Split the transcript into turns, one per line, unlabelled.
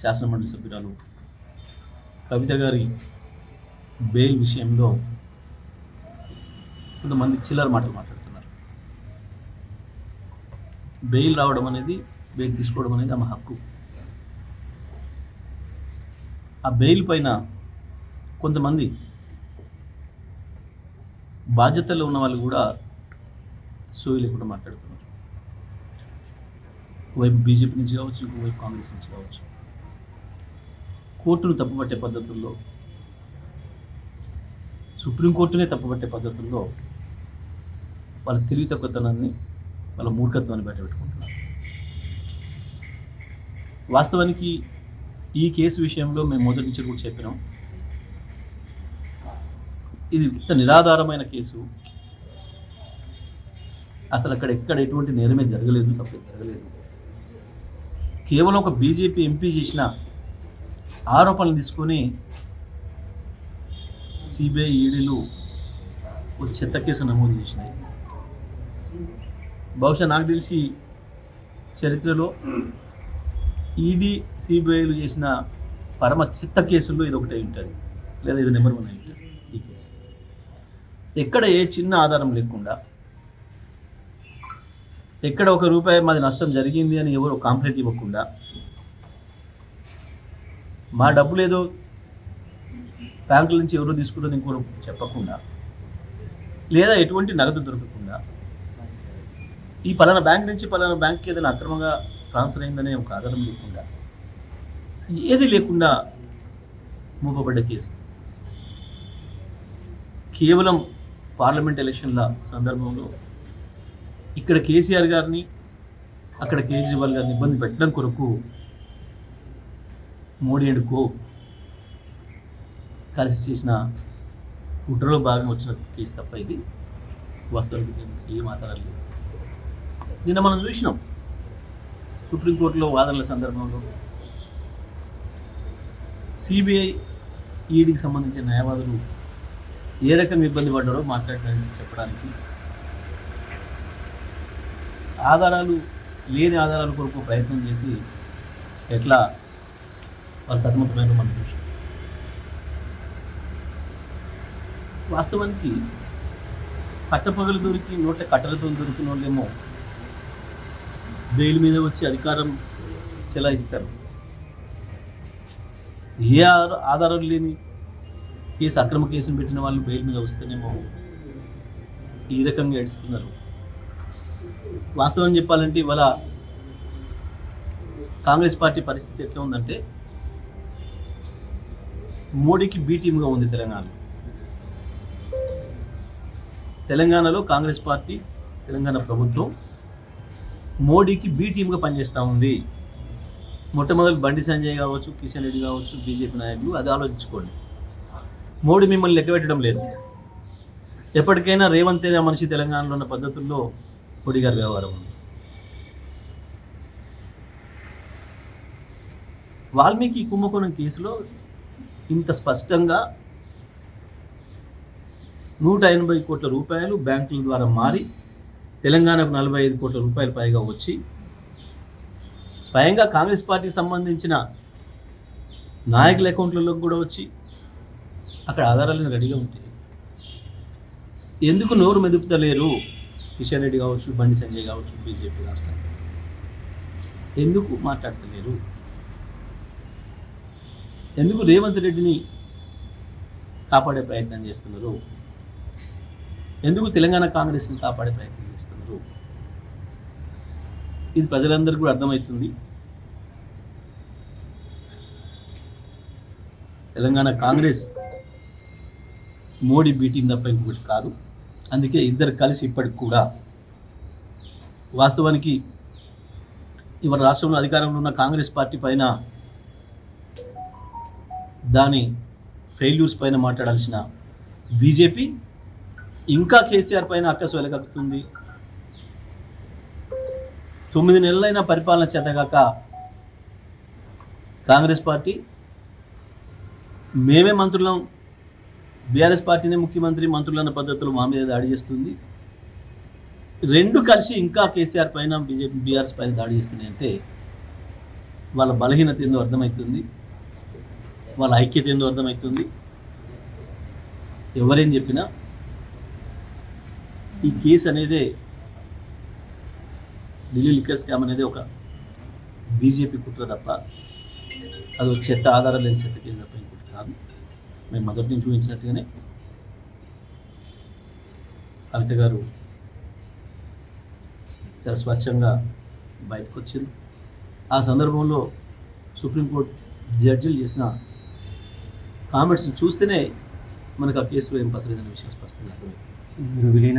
శాసనమండలి సభ్యురాలు కవిత గారి బెయిల్ విషయంలో కొంతమంది చిల్లర మాటలు మాట్లాడుతున్నారు. బెయిల్ రావడం అనేది బెయిల్ తీసుకోవడం అనేది ఆమె హక్కు. ఆ బెయిల్ పైన కొంతమంది బాధ్యతలో ఉన్న వాళ్ళు కూడా సోయి లేకుండా మాట్లాడుతున్నారు. ఒకవైపు బీజేపీ నుంచి కావచ్చు ఇంకోవైపు కాంగ్రెస్ నుంచి కావచ్చు. కోర్టును తప్పుపట్టే పద్ధతుల్లో సుప్రీంకోర్టునే తప్పుపట్టే పద్ధతుల్లో వాళ్ళ తెలివి తక్కువతనాన్ని వాళ్ళ మూర్ఖత్వాన్ని బయటపెట్టుకుంటున్నారు వాస్తవానికి ఈ కేసు విషయంలో మేము మొదటి నుంచి కూడా చెప్పినాం. ఇది ఇంత నిరాధారమైన కేసు. అసలు అక్కడ ఎక్కడ ఎటువంటి నేరమే జరగలేదు తప్పే జరగలేదు. కేవలం ఒక బీజేపీ ఎంపీ చేసిన ఆరోపణలు తీసుకొని సిబిఐ ఈడీలు ఒక చెత్త కేసు నమోదు చేసినాయి. బహుశా నాకు తెలిసి చరిత్రలో ఈడీ సిబిఐలు చేసిన పరమ చిత్త కేసుల్లో ఇది ఒకటే ఉంటుంది. లేదా ఇది నెంబర్ వన్ ఉంటుంది ఈ కేసు. ఎక్కడ ఏ చిన్న ఆధారం లేకుండా ఎక్కడ ఒక రూపాయి మాది నష్టం జరిగింది అని ఎవరు కాంప్లైంట్ ఇవ్వకుండా మా డబ్బులు ఏదో బ్యాంకుల నుంచి ఎవరు తీసుకుంటారని ఇంకోరు చెప్పకుండా లేదా ఎటువంటి నగదు దొరకకుండా ఈ పలానా బ్యాంక్ నుంచి పలానా బ్యాంక్కి ఏదైనా అక్రమంగా ట్రాన్స్ఫర్ అయిందనే ఒక ఆధారం లేకుండా ఏది లేకుండా మూపబడ్డ కేసు. కేవలం పార్లమెంట్ ఎలక్షన్ల సందర్భంలో ఇక్కడ కేసీఆర్ గారిని అక్కడ కేజ్రీవాల్ గారిని ఇబ్బంది పెట్టడం కొరకు మోడీ అండ్ కో కలిసి చేసిన కుట్రలో భాగం వచ్చిన కేసు తప్ప ఇది వాస్తవానికి నేను ఏం ఆధారాలు నిన్న మనం చూసినాం సుప్రీంకోర్టులో వాదనల సందర్భంలో సిబిఐ ఈడీకి సంబంధించిన న్యాయవాదులు ఏ రకంగా ఇబ్బంది పడ్డారో మాట్లాడడానికి చెప్పడానికి ఆధారాలు లేని ఆధారాల కొరకు ప్రయత్నం చేసి ఎట్లా వాళ్ళు సతమతమైన మనం చూసాం వాస్తవానికి పట్టపగలు దొరికి నోట్ల కట్టలతో దొరికిన వాళ్ళేమో బెయిల్ మీద వచ్చి అధికారం చెలాయిస్తారు. ఏ ఆధారం లేని కేసు అక్రమ కేసును పెట్టిన వాళ్ళు బెయిల్ మీద వస్తేనేమో ఈ రకంగా ఏడుస్తున్నారు. వాస్తవం చెప్పాలంటే ఇవాళ కాంగ్రెస్ పార్టీ పరిస్థితి ఎట్లా ఉందంటే మోడీకి బీ టీమ్గా ఉంది తెలంగాణ. తెలంగాణలో కాంగ్రెస్ పార్టీ తెలంగాణ ప్రభుత్వం మోడీకి బీ టీమ్గా పనిచేస్తూ ఉంది. మొట్టమొదటి బండి సంజయ్ కావచ్చు కిషన్ రెడ్డి కావచ్చు బీజేపీ నాయకులు అది ఆలోచించుకోండి. మోడీ మిమ్మల్ని లెక్క పెట్టడం లేదు. ఎప్పటికైనా రేవంత్ అనే మనిషి తెలంగాణలో ఉన్న పద్ధతుల్లో మోడీ గారి వ్యవహారం ఉంది. వాల్మీకి కుంభకోణం కేసులో ఇంత స్పష్టంగా నూట ఎనభై కోట్ల రూపాయలు బ్యాంకుల ద్వారా మారి తెలంగాణకు నలభై ఐదు కోట్ల రూపాయలు పైగా వచ్చి స్వయంగా కాంగ్రెస్ పార్టీకి సంబంధించిన నాయకుల అకౌంట్లలోకి కూడా వచ్చి అక్కడ ఆధారాలను రెడీగా ఉంటాయి ఎందుకు నోరు మెదుపుతలేరు కిషన్ రెడ్డి కావచ్చు బండి సంజయ్ కావచ్చు బీజేపీ రాష్ట్రం ఎందుకు మాట్లాడతలేరు? ఎందుకు రేవంత్ రెడ్డిని కాపాడే ప్రయత్నం చేస్తున్నారు? ఎందుకు తెలంగాణ కాంగ్రెస్ని కాపాడే ప్రయత్నం చేస్తున్నారు? ఇది ప్రజలందరికీ కూడా అర్థమవుతుంది. తెలంగాణ కాంగ్రెస్ మోడీ బీటింగ్ తప్ప ఇంకొకటి కాదు. అందుకే ఇద్దరు కలిసి ఇప్పటికి కూడా వాస్తవానికి ఇవాళ రాష్ట్రంలో అధికారంలో ఉన్న కాంగ్రెస్ పార్టీ పైన దాని ఫెయిల్యూర్స్ పైన మాట్లాడాల్సిన బీజేపీ ఇంకా కేసీఆర్ పైన అక్కసు వెలగక్కుతుంది. తొమ్మిది నెలలైన పరిపాలన చేతగాక కాంగ్రెస్ పార్టీ మేమే మంత్రులం బీఆర్ఎస్ పార్టీనే ముఖ్యమంత్రి మంత్రులన్న పద్ధతిలో మా మీద దాడి చేస్తుంది. రెండు కలిసి ఇంకా కేసీఆర్ పైన బీజేపీ బీఆర్ఎస్ పైన దాడి చేస్తున్నాయి అంటే వాళ్ళ బలహీనత ఏందో అర్థమవుతుంది. వాళ్ళ ఐక్యత ఏందో అర్థమవుతుంది ఎవరేం చెప్పినా ఈ కేసు అనేది ఢిల్లీ లిక్కర్ స్కామ్ అనేది ఒక బీజేపీ కుట్ర తప్ప అది ఒక చెత్త ఆధారం లేని చెత్త కేసు తప్ప ఇంకోటి కాదు. మేము మొదటి నుంచి చూపించినట్టుగానే కవిత గారు చాలా స్వచ్ఛంగా బయటకు వచ్చింది ఆ సందర్భంలో సుప్రీంకోర్టు జడ్జిలు చేసిన కామెంట్స్ని చూస్తేనే మనకు ఆ కేసులో ఏం పసలేదనే విషయం స్పష్టంగా అర్థమవుతుంది.
విలీన